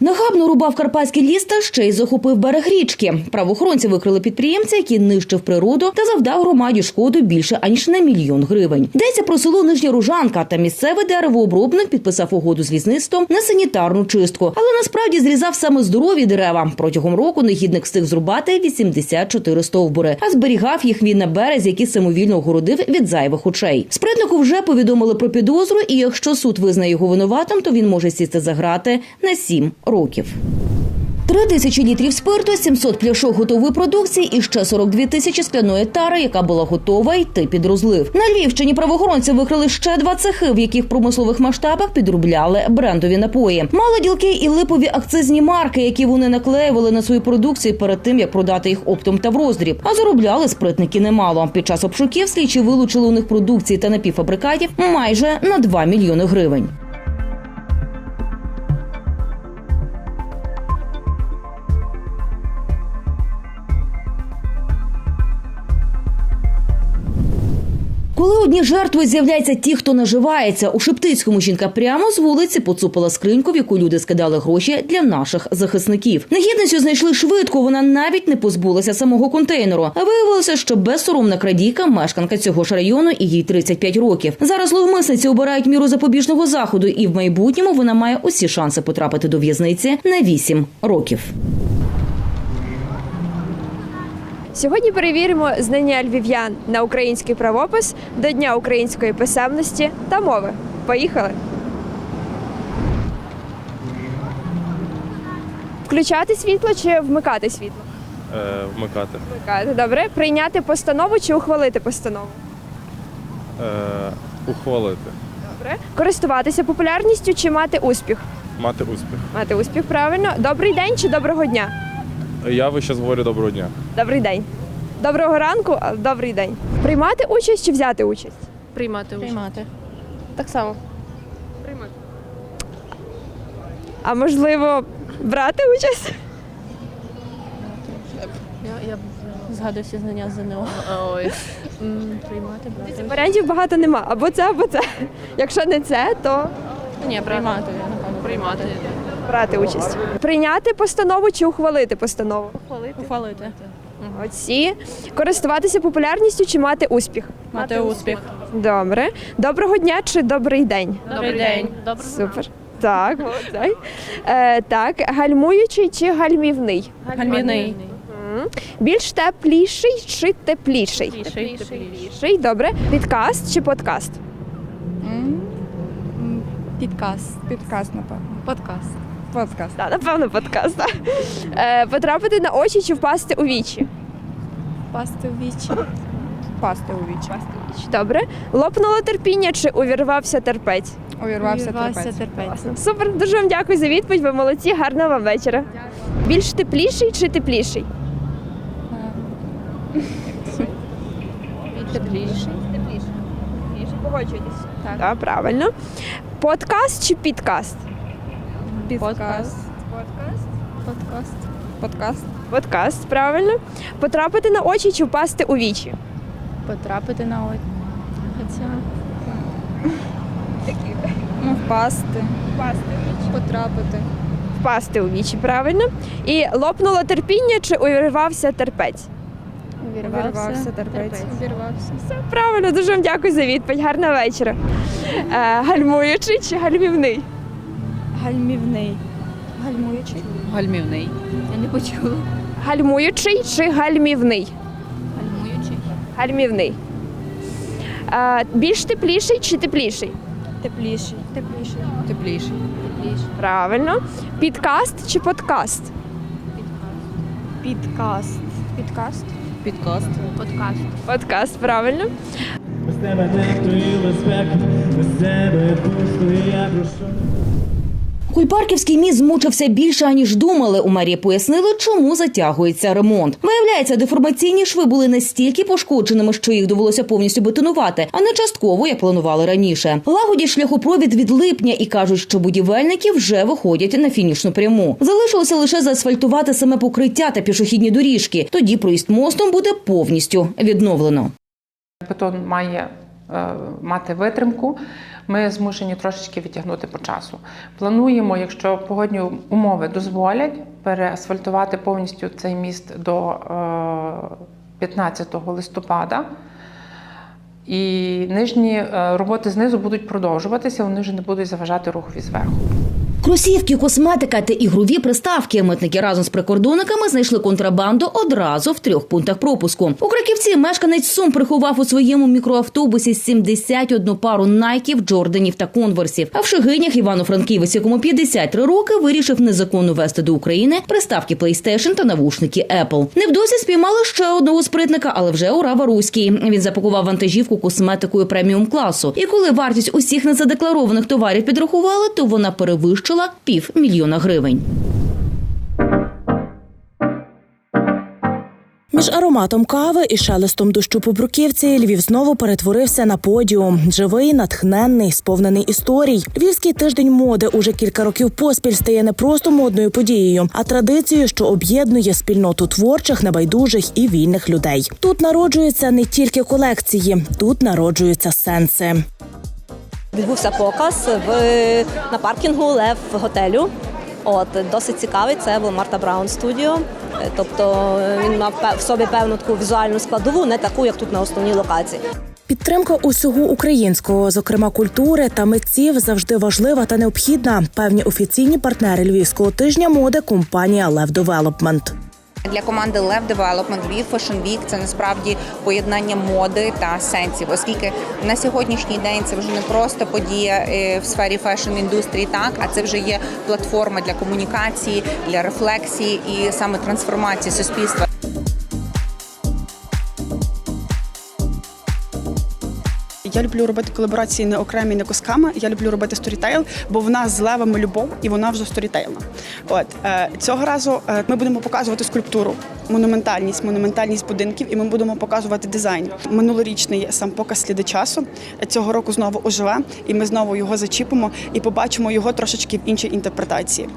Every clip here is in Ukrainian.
Нахабно рубав карпатський ліс та ще й захопив берег річки. Правоохоронці викрили підприємця, який нищив природу та завдав громаді шкоду більше аніж на мільйон гривень. Йдеться про село Нижня Ружанка та місцевий деревообробник підписав угоду з лісництвом на санітарну чистку, але насправді зрізав саме здорові дерева. Протягом року негідник встиг зрубати 84 стовбури, а зберігав їх він на березі, який самовільно огородив від зайвих очей. Спритнику вже повідомили про підозру, і якщо суд визнає його винуватим, то він може сісти за грати на 7 років. Три тисячі літрів спирту, 700 пляшок готової продукції і ще 42 тисячі скляної тари, яка була готова йти під розлив. На Львівщині правоохоронці викрили ще два цехи, в яких в промислових масштабах підробляли брендові напої. Мали ділки і липові акцизні марки, які вони наклеювали на свою продукцію перед тим, як продати їх оптом та в роздріб. А заробляли спритники немало. Під час обшуків слідчі вилучили у них продукції та напівфабрикатів майже на 2 мільйони гривень. Коли одні жертви з'являються ті, хто наживається, у Шептицькому жінка прямо з вулиці поцупила скриньку, в яку люди скидали гроші для наших захисників. Негідницю знайшли швидко. Вона навіть не позбулася самого контейнеру. А виявилося, що безсоромна крадійка, мешканка цього ж району, і їй 35 років. Зараз зловмисниці обирають міру запобіжного заходу, і в майбутньому вона має усі шанси потрапити до в'язниці на 8 років. Сьогодні перевіримо знання львів'ян на український правопис до Дня української писемності та мови. Поїхали! Включати світло чи вмикати світло? Е, вмикати. Вмикати. Добре. Прийняти постанову чи ухвалити постанову? Е, ухвалити. Добре. Користуватися популярністю чи мати успіх? Мати успіх. Мати успіх, правильно. Добрий день чи доброго дня? Я ви зараз говорю доброго дня. Добрий день. Доброго ранку, а добрий день. Приймати участь чи взяти участь? Приймати участь. Приймати. Так само. Приймати. А можливо, брати участь? Я, я згадую всі знання з ЗНО. Ой. Приймати, брати. Варіантів багато нема. Або це, або це. Якщо не це, то Ні, приймати, я напевно. Приймати. Брати участь. Прийняти постанову чи ухвалити постанову? Ухвалити. Ухвалити. Оці. Користуватися популярністю чи мати успіх? Мати успіх. Добре. Доброго дня чи добрий день? Добрий день. Добрий Супер. Так, молодець. Е, так, гальмуючий чи гальмівний? Гальмівний. М. Більш тепліший чи тепліший? Тепліший. Тепліший, добре. Підкаст чи подкаст? Підкаст. Підкаст, напевно. Подкаст. Подкаст. Так, напевно, подкаст. так. Е, потрапити на очі чи впасти у вічі? Пасти у вічі. Пасти у вічі. Добре. Лопнуло терпіння чи увірвався терпець? Увірвався Увірвався терпець. терпець. Супер, дуже вам дякую за відповідь. Ви молодці, гарного вам вечора. Більш тепліший чи тепліший? Тепліший. Тепліший, погоджуєтесь. Так. так, правильно. Подкаст чи підкаст? Підкаст. Подкаст. Подкаст. Подкаст. Подкаст, правильно. Потрапити на очі чи впасти у вічі? Потрапити на очі. Хоча. Ну, впасти. Впасти у вічі. Потрапити. Впасти у вічі, правильно. І лопнуло терпіння чи увірвався терпець? Увірвався терпець. Увірвався. Все правильно, дуже вам дякую за відповідь. Гарного вечора. Е, гальмуючий чи гальмівний? Гальмівний. Гальмуючий. Гальмівний. Я не почула. Гальмуючий чи гальмівний? Гальмуючий. Гальмівний. Е, більш тепліший чи тепліший? Тепліший. Тепліший. Тепліший. Тепліший. Правильно. Підкаст чи подкаст? Підкаст. Підкаст. Підкаст. Подкаст. Подкаст, правильно. Без тебе і безпека, без тебе пусто я прошу. Кульпарківський міст змучився більше аніж думали. У мерії пояснили, чому затягується ремонт. Виявляється, деформаційні шви були настільки пошкодженими, що їх довелося повністю бетонувати, а не частково, як планували раніше. Лагодять шляхопровід від липня і кажуть, що будівельники вже виходять на фінішну пряму. Залишилося лише заасфальтувати саме покриття та пішохідні доріжки. Тоді проїзд мостом буде повністю відновлено. Бетон має мати витримку, ми змушені трошечки відтягнути по часу. Плануємо, якщо погодні умови дозволять, переасфальтувати повністю цей міст до е, 15 листопада. І нижні е, роботи знизу будуть продовжуватися, вони вже не будуть заважати рухові зверху. Кросівки, косметика та ігрові приставки. Митники разом з прикордонниками знайшли контрабанду одразу в трьох пунктах пропуску. У Краківці мешканець Сум приховав у своєму мікроавтобусі 71 пару найків, джорданів та конверсів. А в Шигинях Івано-Франківець, якому 53 роки, вирішив незаконно вести до України приставки PlayStation та навушники Apple. Невдовзі спіймали ще одного спритника, але вже у Рава Руський. Він запакував вантажівку косметикою преміум класу. І коли вартість усіх незадекларованих товарів підрахували, то вона перевищила пів мільйона гривень. Між ароматом кави і шелестом дощу по бруківці Львів знову перетворився на подіум. Живий, натхненний, сповнений історій. Львівський тиждень моди уже кілька років поспіль стає не просто модною подією, а традицією, що об'єднує спільноту творчих, небайдужих і вільних людей. Тут народжуються не тільки колекції, тут народжуються сенси. Відбувся показ в на паркінгу Лев готелю. От досить цікавий. Це був Марта Браун студіо. Е, Тобто він мав в собі певну таку візуальну складову, не таку, як тут на основній локації. Підтримка усього українського, зокрема культури та митців, завжди важлива та необхідна. Певні офіційні партнери львівського тижня моди компанія Лев Девелопмент. Для команди Lev Development Lviv Fashion Week це насправді поєднання моди та сенсів, оскільки на сьогоднішній день це вже не просто подія е, в сфері фешн індустрії, так а це вже є платформа для комунікації, для рефлексії і саме трансформації суспільства. Я люблю робити колаборації не окремі, не кусками. Я люблю робити сторітейл, бо в нас з левами любов і вона вже сторітейлна. От е, цього разу е, ми будемо показувати скульптуру, монументальність, монументальність будинків, і ми будемо показувати дизайн. Минулорічний сам показ сліди часу цього року знову оживе, і ми знову його зачіпимо і побачимо його трошечки в іншій інтерпретації.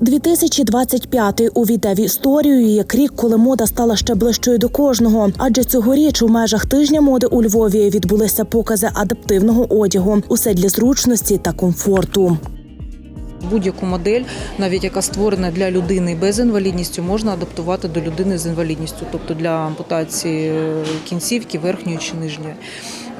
2025 увійде в історію як рік, коли мода стала ще ближчою до кожного. Адже цьогоріч у межах тижня моди у Львові відбулися покази адаптивного одягу. Усе для зручності та комфорту. Будь-яку модель, навіть яка створена для людини без інвалідністю, можна адаптувати до людини з інвалідністю, тобто для ампутації кінцівки верхньої чи нижньої.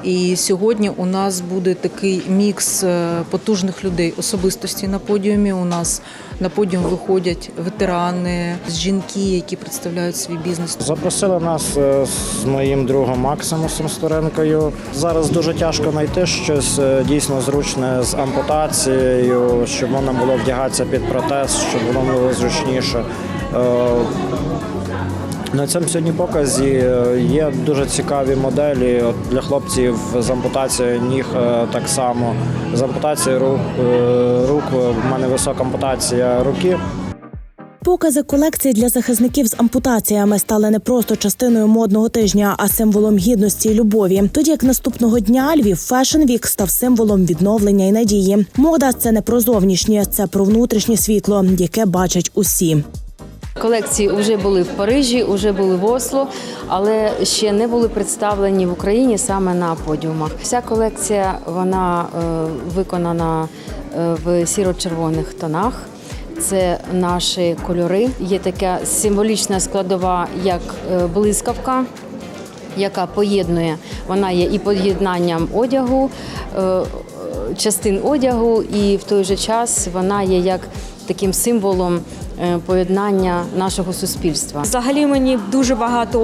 І сьогодні у нас буде такий мікс е, потужних людей, особистості на подіумі. У нас на подіум виходять ветерани, жінки, які представляють свій бізнес. Запросили нас е, з моїм другом Максимусом Сторенкою. Зараз дуже тяжко знайти щось е, дійсно зручне з ампутацією, щоб воно було вдягатися під протез, щоб воно було зручніше. На цьому сьогодні показі е, є дуже цікаві моделі для хлопців з ампутацією ніг е, так само. З ампутацією рук, е, рук в мене висока ампутація руки. Покази колекції для захисників з ампутаціями стали не просто частиною модного тижня, а символом гідності і любові. Тоді як наступного дня Львів Fashion Week став символом відновлення і надії. Мода це не про зовнішнє, це про внутрішнє світло, яке бачать усі. Колекції вже були в Парижі, вже були в Осло, але ще не були представлені в Україні саме на подіумах. Вся колекція вона е, виконана е, в сіро-червоних тонах. Це наші кольори. Є така символічна складова, як е, блискавка, яка поєднує. Вона є і поєднанням одягу, частин одягу, і в той же час вона є як таким символом поєднання нашого суспільства. Взагалі мені дуже багато,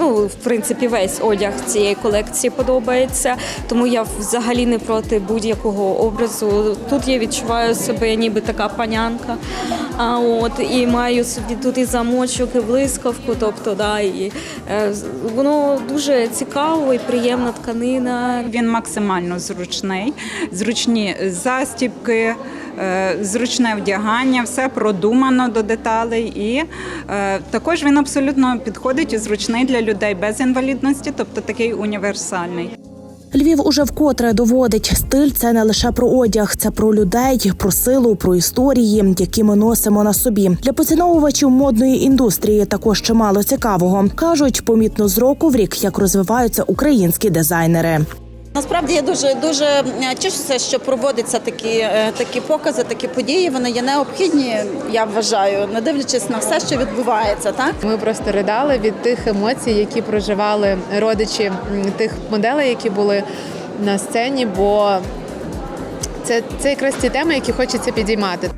ну в принципі, весь одяг цієї колекції подобається, тому я взагалі не проти будь-якого образу. Тут я відчуваю себе ніби така панянка. А от і маю собі тут і замочок, і блискавку. Тобто, да, і е, воно дуже цікаво і приємна тканина. Він максимально зручний, зручні застібки, е, зручне вдягання, все продумано до деталей. І е, також він абсолютно підходить і зручний для людей без інвалідності, тобто такий універсальний. Львів уже вкотре доводить стиль це не лише про одяг, це про людей, про силу, про історії, які ми носимо на собі. Для поціновувачів модної індустрії також чимало цікавого. кажуть, помітно з року в рік, як розвиваються українські дизайнери. Насправді я дуже дуже тішуся, що проводяться такі, е, такі покази, такі події. Вони є необхідні, я вважаю, не дивлячись на все, що відбувається. Так Ми просто ридали від тих емоцій, які проживали родичі тих моделей, які були на сцені, бо це, це якраз ті теми, які хочеться підіймати.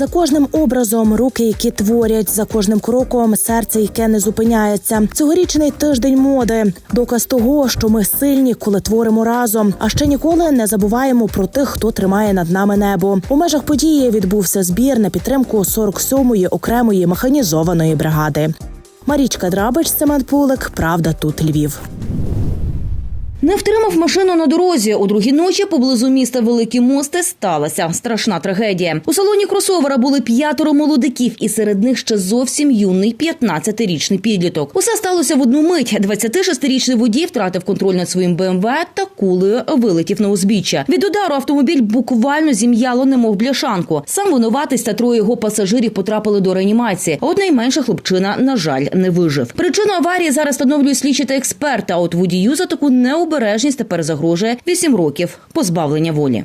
За кожним образом руки, які творять, за кожним кроком серце, яке не зупиняється. Цьогорічний тиждень моди доказ того, що ми сильні, коли творимо разом. А ще ніколи не забуваємо про тих, хто тримає над нами небо. У межах події відбувся збір на підтримку 47-ї окремої механізованої бригади. Марічка Драбич, Семен Пулик, Правда, тут Львів. Не втримав машину на дорозі. У другій ночі поблизу міста Великі Мости сталася страшна трагедія. У салоні кросовера були п'ятеро молодиків, і серед них ще зовсім юний 15-річний підліток. Усе сталося в одну мить. 26-річний водій втратив контроль над своїм БМВ та кулею вилетів на узбіччя. Від удару автомобіль буквально зім'яло, немов бляшанку. Сам винуватись та троє його пасажирів потрапили до реанімації. От найменша хлопчина, на жаль, не вижив. Причину аварії зараз встановлюють слідчі та експерти. А от водію за таку необережність тепер загрожує 8 років позбавлення волі.